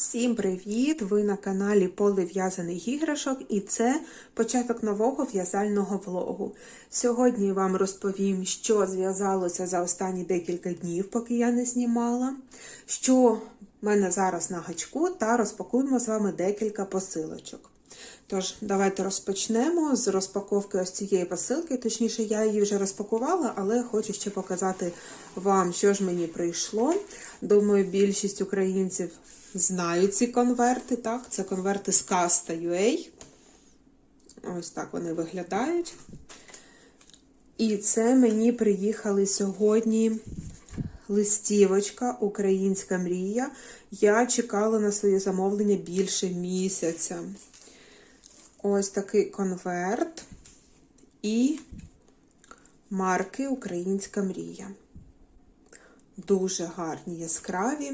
Всім привіт! Ви на каналі Поле в'язаних іграшок і це початок нового в'язального влогу. Сьогодні вам розповім, що зв'язалося за останні декілька днів, поки я не знімала, що в мене зараз на гачку, та розпакуємо з вами декілька посилочок. Тож, давайте розпочнемо з розпаковки ось цієї посилки. Точніше, я її вже розпакувала, але хочу ще показати вам, що ж мені прийшло. Думаю, більшість українців знають ці конверти. Так, це конверти з Casta.ua. Ось так вони виглядають. І це мені приїхали сьогодні листівочка Українська мрія. Я чекала на своє замовлення більше місяця. Ось такий конверт і марки Українська мрія. Дуже гарні, яскраві.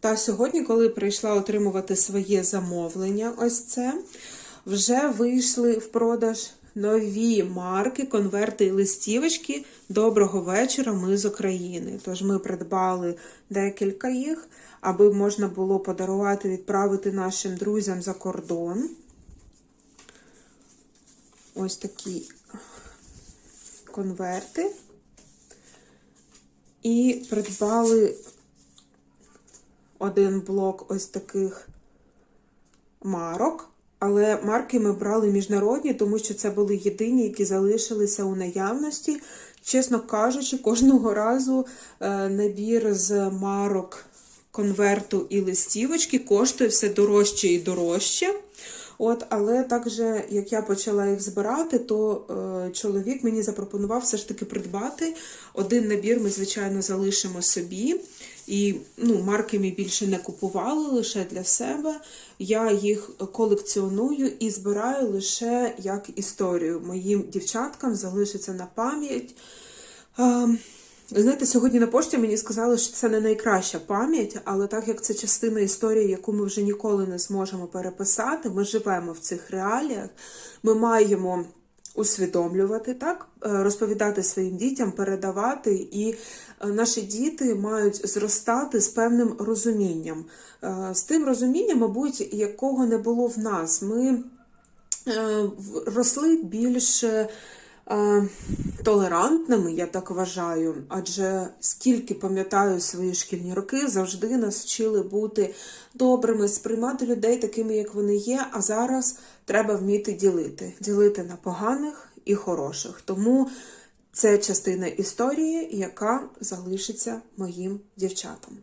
Та сьогодні, коли прийшла отримувати своє замовлення, ось це, вже вийшли в продаж нові марки, конверти і листівочки. Доброго вечора, ми з України. Тож ми придбали декілька їх, аби можна було подарувати, відправити нашим друзям за кордон. Ось такі конверти. І придбали один блок ось таких марок. Але марки ми брали міжнародні, тому що це були єдині, які залишилися у наявності. Чесно кажучи, кожного разу е, набір з марок конверту і листівочки коштує все дорожче і дорожче. От, але також, як я почала їх збирати, то е, чоловік мені запропонував все ж таки придбати. Один набір ми, звичайно, залишимо собі. І ну, марки ми більше не купували лише для себе. Я їх колекціоную і збираю лише як історію. Моїм дівчаткам залишиться на пам'ять. Е, Знаєте, сьогодні на пошті мені сказали, що це не найкраща пам'ять, але так як це частина історії, яку ми вже ніколи не зможемо переписати, ми живемо в цих реаліях, ми маємо усвідомлювати так, розповідати своїм дітям, передавати, і наші діти мають зростати з певним розумінням. З тим розумінням, мабуть, якого не було в нас. Ми росли більше толерантними, я так вважаю, адже скільки пам'ятаю свої шкільні роки, завжди нас вчили бути добрими, сприймати людей такими, як вони є. А зараз треба вміти ділити, ділити на поганих і хороших. Тому це частина історії, яка залишиться моїм дівчатам.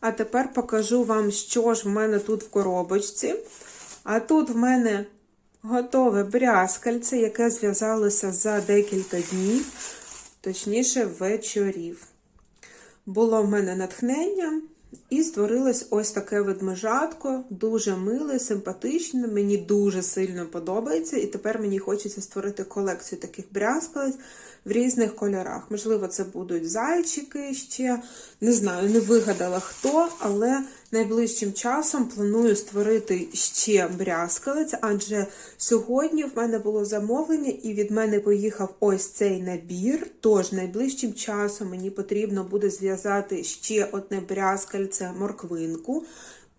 А тепер покажу вам, що ж в мене тут в коробочці. А тут в мене готове брязкальце, яке зв'язалося за декілька днів, точніше, вечорів. Було в мене натхнення, і створилось ось таке ведмежатко, дуже миле, симпатичне, мені дуже сильно подобається, і тепер мені хочеться створити колекцію таких брязкалець в різних кольорах. Можливо, це будуть зайчики ще. Не знаю, не вигадала хто, але найближчим часом планую створити ще брязкалець, адже сьогодні в мене було замовлення, і від мене поїхав ось цей набір. Тож найближчим часом мені потрібно буде зв'язати ще одне брязкальце морквинку.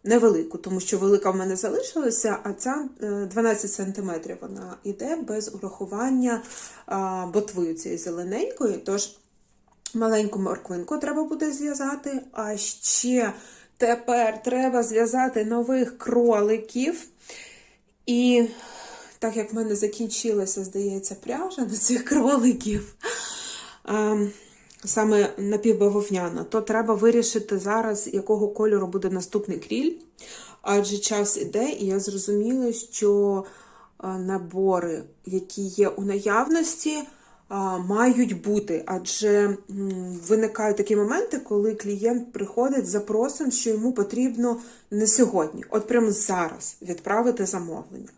Невелику, тому що велика в мене залишилася, а ця 12 см вона йде без урахування ботви цієї зелененької. Тож маленьку морквинку треба буде зв'язати, а ще тепер треба зв'язати нових кроликів. І так як в мене закінчилася, здається, пряжа на цих кроликів саме напівбавовняна, то треба вирішити зараз, якого кольору буде наступний кріль. Адже час іде, і я зрозуміла, що набори, які є у наявності, мають бути. Адже виникають такі моменти, коли клієнт приходить з запросом, що йому потрібно не сьогодні, от прямо зараз відправити замовлення.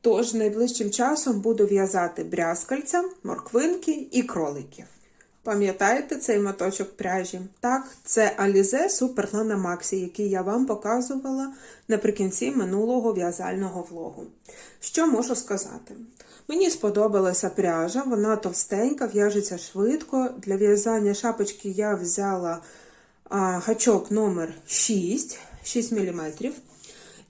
Тож найближчим часом буду в'язати брязкальця, морквинки і кроликів. Пам'ятаєте цей моточок пряжі? Так, це Alize Super Lana Maxi, який я вам показувала наприкінці минулого в'язального влогу. Що можу сказати? Мені сподобалася пряжа, вона товстенька, в'яжеться швидко. Для в'язання шапочки я взяла а, гачок номер 6 6 мм.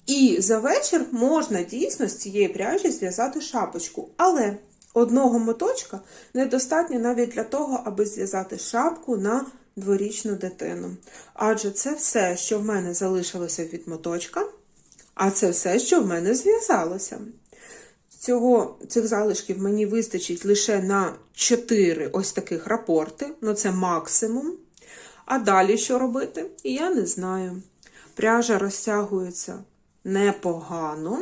І за вечір можна дійсно з цієї пряжі зв'язати шапочку. Але одного моточка недостатньо навіть для того, аби зв'язати шапку на дворічну дитину. Адже це все, що в мене залишилося від моточка, а це все, що в мене зв'язалося. Цього, цих залишків мені вистачить лише на 4 ось таких рапорти, ну це максимум. А далі що робити? Я не знаю. Пряжа розтягується непогано,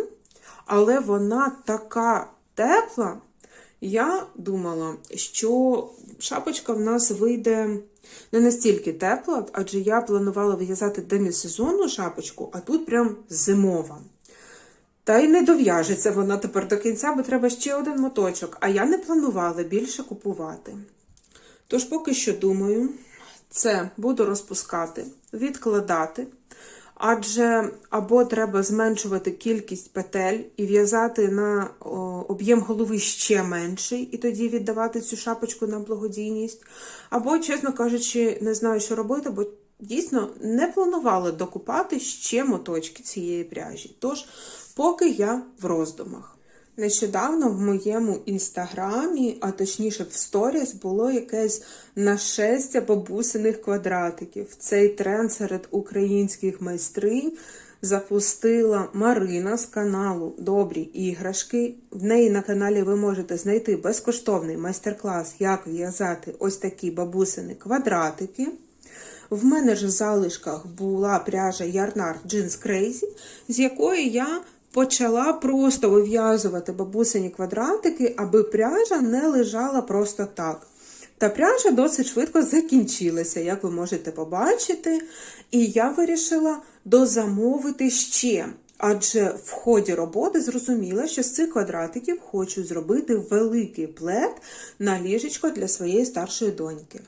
але вона така тепла. Я думала, що шапочка в нас вийде не настільки тепла, адже я планувала в'язати демісезонну шапочку, а тут прям зимова. Та й не дов'яжеться вона тепер до кінця, бо треба ще один моточок, а я не планувала більше купувати. Тож поки що думаю, це буду розпускати, відкладати. Адже або треба зменшувати кількість петель і в'язати на об'єм голови ще менший, і тоді віддавати цю шапочку на благодійність. Або, чесно кажучи, не знаю, що робити, бо дійсно не планувала докупати ще моточки цієї пряжі. Тож, поки я в роздумах. Нещодавно в моєму інстаграмі, а точніше в сторіс, було якесь нашестя бабусиних квадратиків. Цей тренд серед українських майстринь запустила Марина з каналу Добрі іграшки. В неї на каналі ви можете знайти безкоштовний майстер-клас, як в'язати ось такі бабусини квадратики. В мене ж в залишках була пряжа Yarnard Jeans Crazy, з якої я почала просто вив'язувати бабусині квадратики, аби пряжа не лежала просто так. Та пряжа досить швидко закінчилася, як ви можете побачити, і я вирішила дозамовити ще. Адже в ході роботи зрозуміла, що з цих квадратиків хочу зробити великий плед на ліжечко для своєї старшої доньки.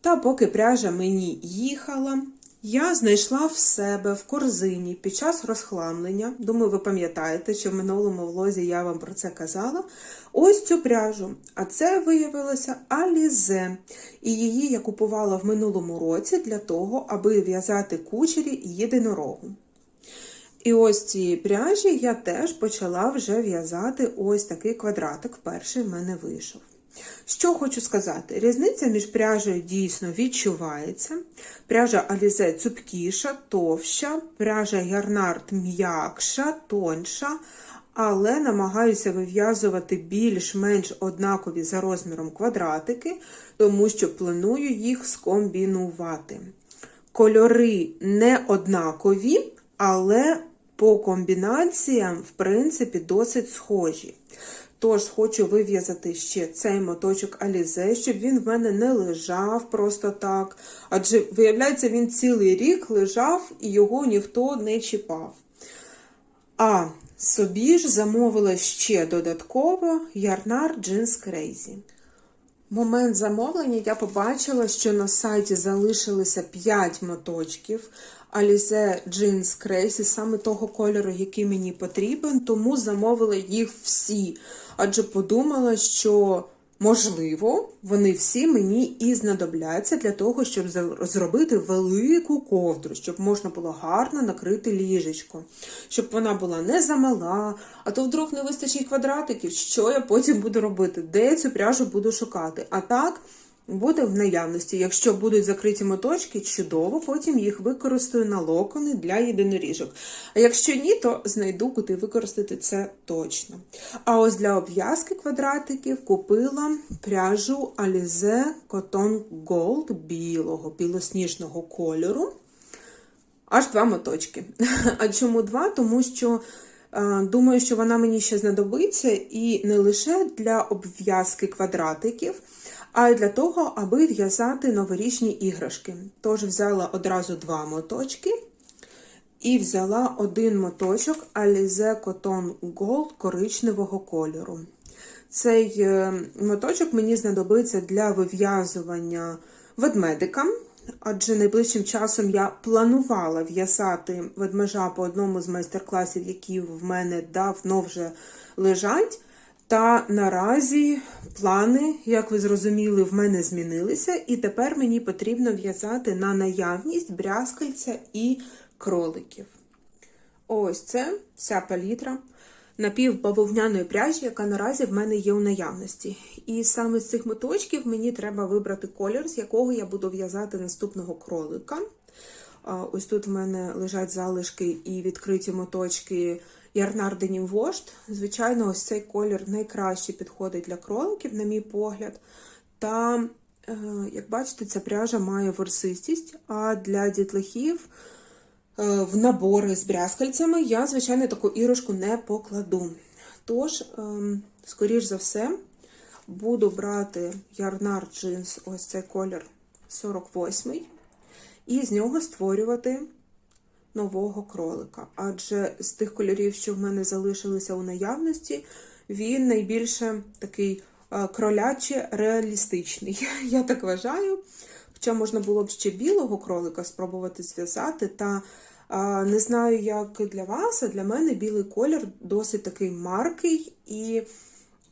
Та поки пряжа мені їхала, я знайшла в себе в корзині під час розхламлення. Думаю, ви пам'ятаєте, що в минулому влозі я вам про це казала. Ось цю пряжу. А це виявилося Алізе. І її я купувала в минулому році для того, аби в'язати кучері і єдинорогу. І ось цієї пряжі я теж почала вже в'язати ось такий квадратик. Перший в мене вийшов. Що хочу сказати, різниця між пряжею дійсно відчувається. Пряжа Алізе цупкіша, товща, пряжа Ярнард м'якша, тонша, але намагаюся вив'язувати більш-менш однакові за розміром квадратики, тому що планую їх скомбінувати. Кольори не однакові, але по комбінаціям, в принципі, досить схожі. Тож хочу вив'язати ще цей моточок Алізе, щоб він в мене не лежав просто так. Адже, виявляється, він цілий рік лежав і його ніхто не чіпав. А собі ж замовила ще додатково Ярнар Crazy. В момент замовлення я побачила, що на сайті залишилося 5 моточків Alize Jeans Crazy, саме того кольору, який мені потрібен, тому замовила їх всі. Адже подумала, що можливо вони всі мені і знадобляться для того, щоб зробити велику ковдру, щоб можна було гарно накрити ліжечко, щоб вона була не замала, а то вдруг не вистачить квадратиків, що я потім буду робити, де я цю пряжу буду шукати. А так буде в наявності. Якщо будуть закриті моточки, чудово, потім їх використаю на локони для єдиноріжок. А якщо ні, то знайду, куди використати це точно. А ось для обв'язки квадратиків купила пряжу Alize Cotton Gold білого, білосніжного кольору. Аж два моточки. А чому два? Тому що. Думаю, що вона мені ще знадобиться і не лише для обв'язки квадратиків, а й для того, аби в'язати новорічні іграшки. Тож взяла одразу два моточки і взяла один моточок Alize Cotton Gold коричневого кольору. Цей е, моточок мені знадобиться для вив'язування ведмедика. Адже найближчим часом я планувала в'язати ведмежа по одному з майстер-класів, які в мене давно вже лежать. Та наразі плани, як ви зрозуміли, в мене змінилися, і тепер мені потрібно в'язати на наявність брязкальця і кроликів. Ось це вся палітра напівбавовняної пряжі, яка наразі в мене є у наявності. І саме з цих моточків мені треба вибрати колір, з якого я буду в'язати наступного кролика. Ось тут в мене лежать залишки і відкриті моточки Денім Вождь. Звичайно, ось цей колір найкраще підходить для кроликів, на мій погляд. Та, е, як бачите, ця пряжа має ворсистість, а для дітлахів е, в набори з брязкальцями я, звичайно, таку іграшку не покладу. Тож, ем, скоріш за все, буду брати Ярнар джинс, ось цей колір 48 і з нього створювати нового кролика. Адже з тих кольорів, що в мене залишилися у наявності, він найбільше такий е, кроляче реалістичний. Я так вважаю. Хоча можна було б ще білого кролика спробувати зв'язати. Та а, не знаю, як для вас, а для мене білий колір досить такий маркий, і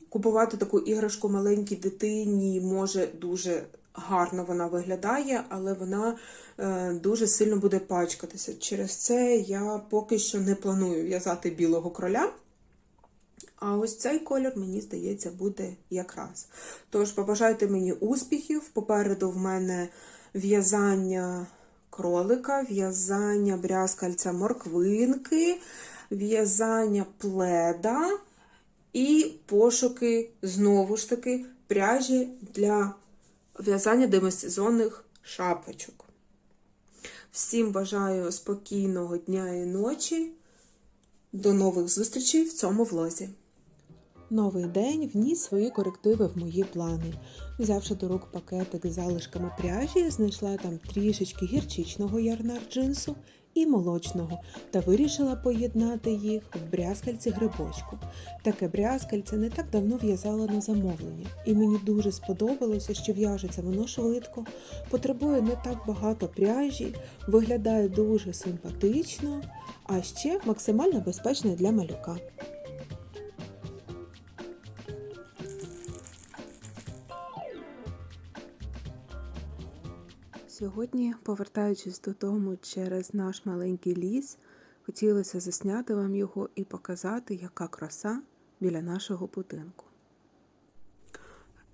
купувати таку іграшку маленькій дитині може дуже гарно вона виглядає, але вона е, дуже сильно буде пачкатися. Через це я поки що не планую в'язати білого кроля. А ось цей колір, мені здається, буде якраз. Тож побажайте мені успіхів. Попереду в мене в'язання кролика, в'язання брязкальця морквинки, в'язання пледа і пошуки, знову ж таки, пряжі для в'язання демосезонних шапочок. Всім бажаю спокійного дня і ночі. До нових зустрічей в цьому влозі. Новий день вніс свої корективи в мої плани. Взявши до рук пакетик з залишками пряжі, знайшла там трішечки гірчичного ярнар джинсу і молочного та вирішила поєднати їх в брязкальці грибочку. Таке брязкальце не так давно в'язала на замовлення, і мені дуже сподобалося, що в'яжеться воно швидко, потребує не так багато пряжі, виглядає дуже симпатично, а ще максимально безпечне для малюка. Сьогодні, повертаючись додому через наш маленький ліс, хотілося засняти вам його і показати, яка краса біля нашого будинку.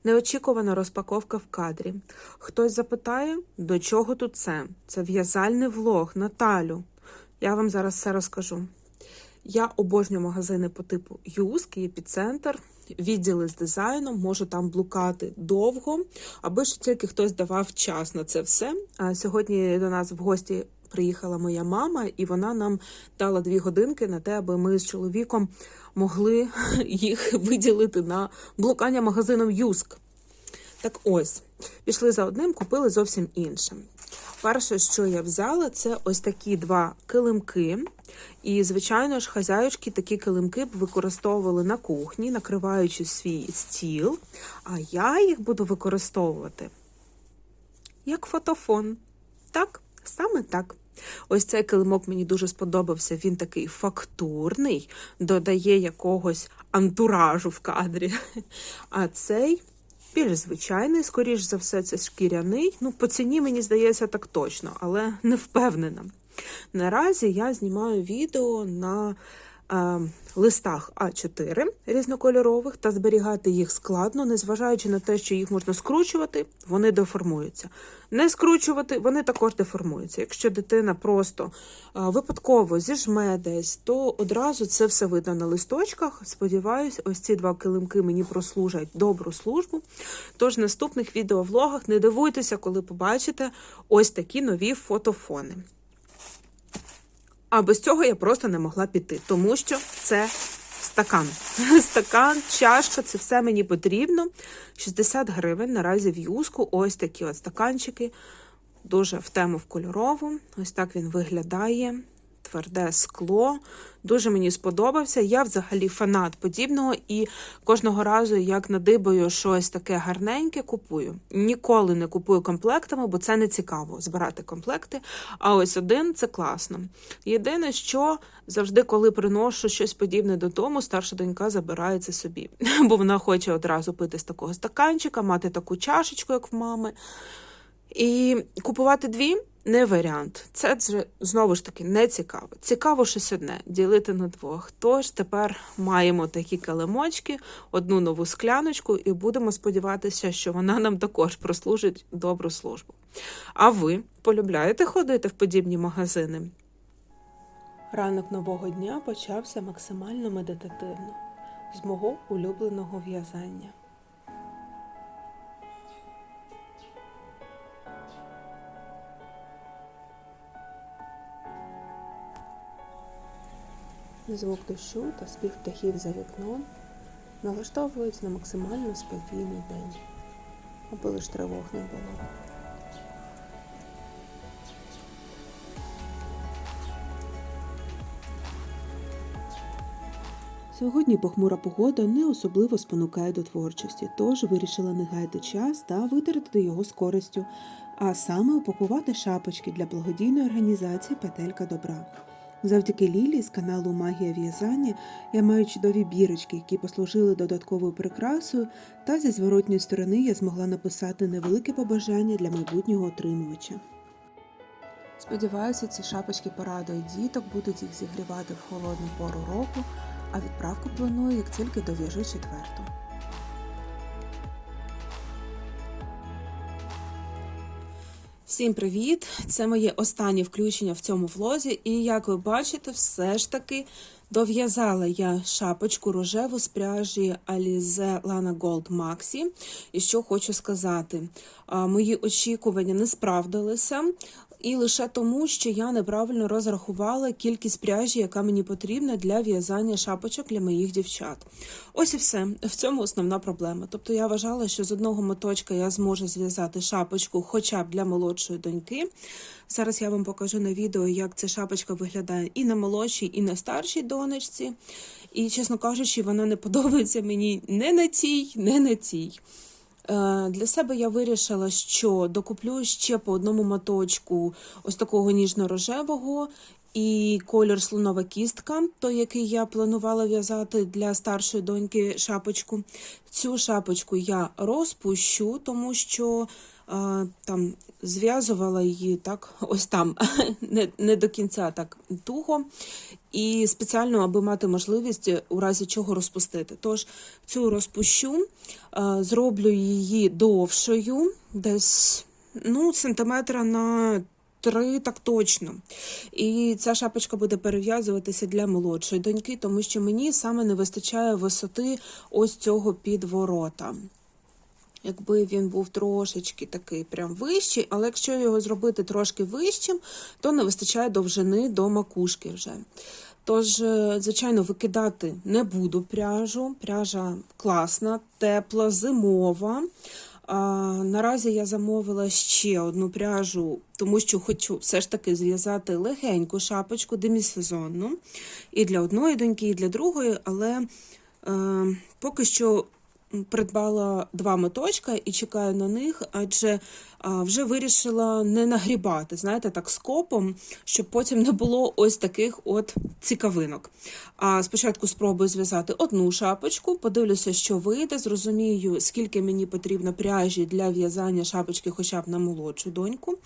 Неочікувана розпаковка в кадрі. Хтось запитає, до чого тут це? Це в'язальний влог, Наталю. Я вам зараз все розкажу. Я обожнюю магазини по типу Юск, епіцентр, відділи з дизайном, можу там блукати довго, аби ж тільки хтось давав час на це все. А сьогодні до нас в гості приїхала моя мама, і вона нам дала дві годинки на те, аби ми з чоловіком могли їх виділити на блукання магазином Юск. Так ось, пішли за одним, купили зовсім іншим. Перше, що я взяла, це ось такі два килимки. І, звичайно ж, хазяючки такі килимки б використовували на кухні, накриваючи свій стіл. А я їх буду використовувати як фотофон. Так, саме так. Ось цей килимок мені дуже сподобався. Він такий фактурний, додає якогось антуражу в кадрі. А цей більш звичайний, скоріш за все, це шкіряний. Ну, по ціні, мені здається, так точно, але не впевнена. Наразі я знімаю відео на листах А4 різнокольорових та зберігати їх складно, незважаючи на те, що їх можна скручувати, вони деформуються. Не скручувати, вони також деформуються. Якщо дитина просто випадково зіжме десь, то одразу це все видно на листочках. Сподіваюсь, ось ці два килимки мені прослужать добру службу. Тож в наступних відеовлогах не дивуйтеся, коли побачите ось такі нові фотофони. А без цього я просто не могла піти, тому що це стакан. Стакан, чашка, це все мені потрібно. 60 гривень наразі в юску. Ось такі от стаканчики. Дуже в тему в кольорову. Ось так він виглядає. Тверде скло. Дуже мені сподобався. Я взагалі фанат подібного і кожного разу, як надибаю щось таке гарненьке, купую. Ніколи не купую комплектами, бо це не цікаво збирати комплекти. А ось один це класно. Єдине, що завжди, коли приношу щось подібне додому, старша донька забирає це собі, бо вона хоче одразу пити з такого стаканчика, мати таку чашечку, як в мами. І купувати дві не варіант. Це знову ж таки не цікаво. Цікаво щось одне ділити на двох. Тож тепер маємо такі килимочки, одну нову скляночку, і будемо сподіватися, що вона нам також прослужить добру службу. А ви полюбляєте ходити в подібні магазини? Ранок нового дня почався максимально медитативно з мого улюбленого в'язання. Звук дощу та спів птахів за вікном налаштовують на максимально спокійний день, аби лиш тривог не було. Сьогодні похмура погода не особливо спонукає до творчості, тож вирішила не гаяти час та витратити його з користю, а саме упакувати шапочки для благодійної організації Петелька добра. Завдяки Лілі з каналу Магія в'язання я маю чудові бірочки, які послужили додатковою прикрасою, та зі зворотньої сторони я змогла написати невелике побажання для майбутнього отримувача. Сподіваюся, ці шапочки порадують діток, будуть їх зігрівати в холодну пору року, а відправку планую, як тільки дов'яжу четверту. Всім привіт! Це моє останнє включення в цьому влозі, і як ви бачите, все ж таки дов'язала я шапочку рожеву з пряжі Alize Lana Gold Maxi. І що хочу сказати, мої очікування не справдилися. І лише тому, що я неправильно розрахувала кількість пряжі, яка мені потрібна для в'язання шапочок для моїх дівчат. Ось і все. В цьому основна проблема. Тобто я вважала, що з одного моточка я зможу зв'язати шапочку хоча б для молодшої доньки. Зараз я вам покажу на відео, як ця шапочка виглядає і на молодшій, і на старшій донечці. І, чесно кажучи, вона не подобається мені не на тій, не на тій. Е, Для себе я вирішила, що докуплю ще по одному моточку ось такого ніжно-рожевого і колір слонова кістка, той, який я планувала в'язати для старшої доньки шапочку. Цю шапочку я розпущу, тому що там зв'язувала її так, ось там, не, не до кінця так туго. І спеціально, аби мати можливість у разі чого розпустити. Тож цю розпущу, е, зроблю її довшою, десь ну, сантиметра на три, так точно. І ця шапочка буде перев'язуватися для молодшої доньки, тому що мені саме не вистачає висоти ось цього підворота. Якби він був трошечки такий прям вищий, але якщо його зробити трошки вищим, то не вистачає довжини до макушки вже. Тож, е, звичайно, викидати не буду пряжу. Пряжа класна, тепла, зимова. А, наразі я замовила ще одну пряжу, тому що хочу все ж таки зв'язати легеньку шапочку демісезонну і для одної доньки, і для другої, але е, поки що придбала два моточка і чекаю на них, адже вже вирішила не нагрібати, знаєте, так скопом, щоб потім не було ось таких от цікавинок. А спочатку спробую зв'язати одну шапочку, подивлюся, що вийде, зрозумію, скільки мені потрібно пряжі для в'язання шапочки, хоча б на молодшу доньку.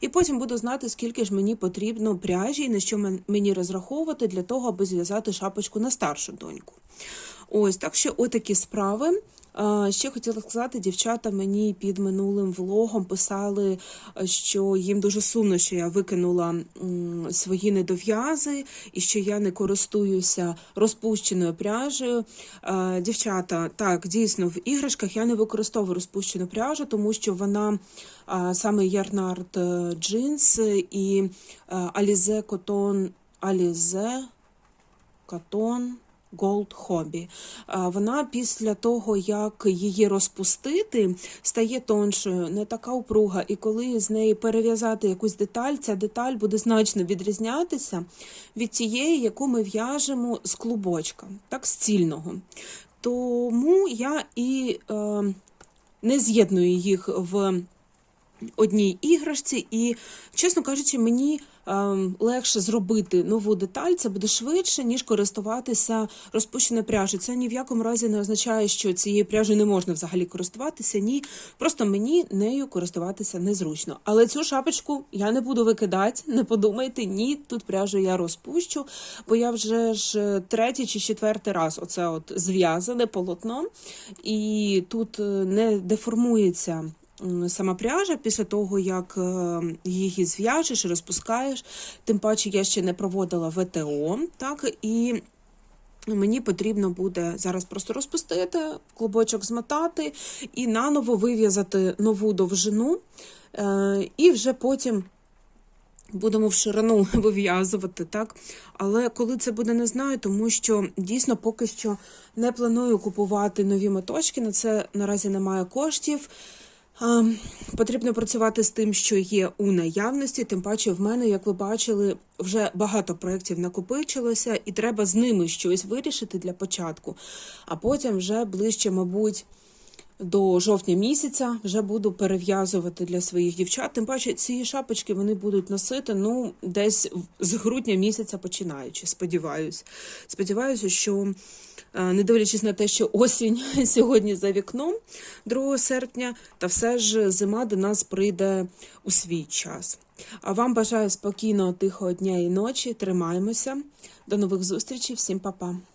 І потім буду знати, скільки ж мені потрібно пряжі і на що мен- мені розраховувати для того, аби зв'язати шапочку на старшу доньку. Ось так що отакі справи. Ще хотіла сказати, дівчата мені під минулим влогом писали, що їм дуже сумно, що я викинула свої недов'язи і що я не користуюся розпущеною пряжею. Дівчата, так, дійсно, в іграшках я не використовую розпущену пряжу, тому що вона саме Ярнард е, джинс і е, Alize Cotton Alize Cotton Gold Hobby. Вона після того, як її розпустити, стає тоншою, не така упруга. І коли з неї перев'язати якусь деталь, ця деталь буде значно відрізнятися від тієї, яку ми в'яжемо з клубочка, так, з цільного. Тому я і е, не з'єдную їх в одній іграшці, і, чесно кажучи, мені легше зробити нову деталь, це буде швидше, ніж користуватися розпущеною пряжею. Це ні в якому разі не означає, що цією пряжею не можна взагалі користуватися. Ні, просто мені нею користуватися незручно. Але цю шапочку я не буду викидати, не подумайте, ні, тут пряжу я розпущу, бо я вже ж третій чи четвертий раз оце от зв'язане полотно, і тут е, не деформується сама пряжа після того, як е, її зв'яжеш і розпускаєш. Тим паче я ще не проводила ВТО, так і. Мені потрібно буде зараз просто розпустити, клубочок змотати і наново вив'язати нову довжину, е, і вже потім будемо в ширину вив'язувати, так? Але коли це буде, не знаю, тому що дійсно поки що не планую купувати нові моточки, на це наразі немає коштів. Потрібно працювати з тим, що є у наявності. Тим паче, в мене, як ви бачили, вже багато проєктів накопичилося, і треба з ними щось вирішити для початку. А потім вже ближче, мабуть, до жовтня місяця вже буду перев'язувати для своїх дівчат. Тим паче, ці шапочки вони будуть носити ну десь з грудня місяця починаючи. Сподіваюсь. Сподіваюся, що не дивлячись на те, що осінь сьогодні за вікном 2 серпня, та все ж зима до нас прийде у свій час. А вам бажаю спокійного, тихого дня і ночі. Тримаємося. До нових зустрічей. Всім па-па.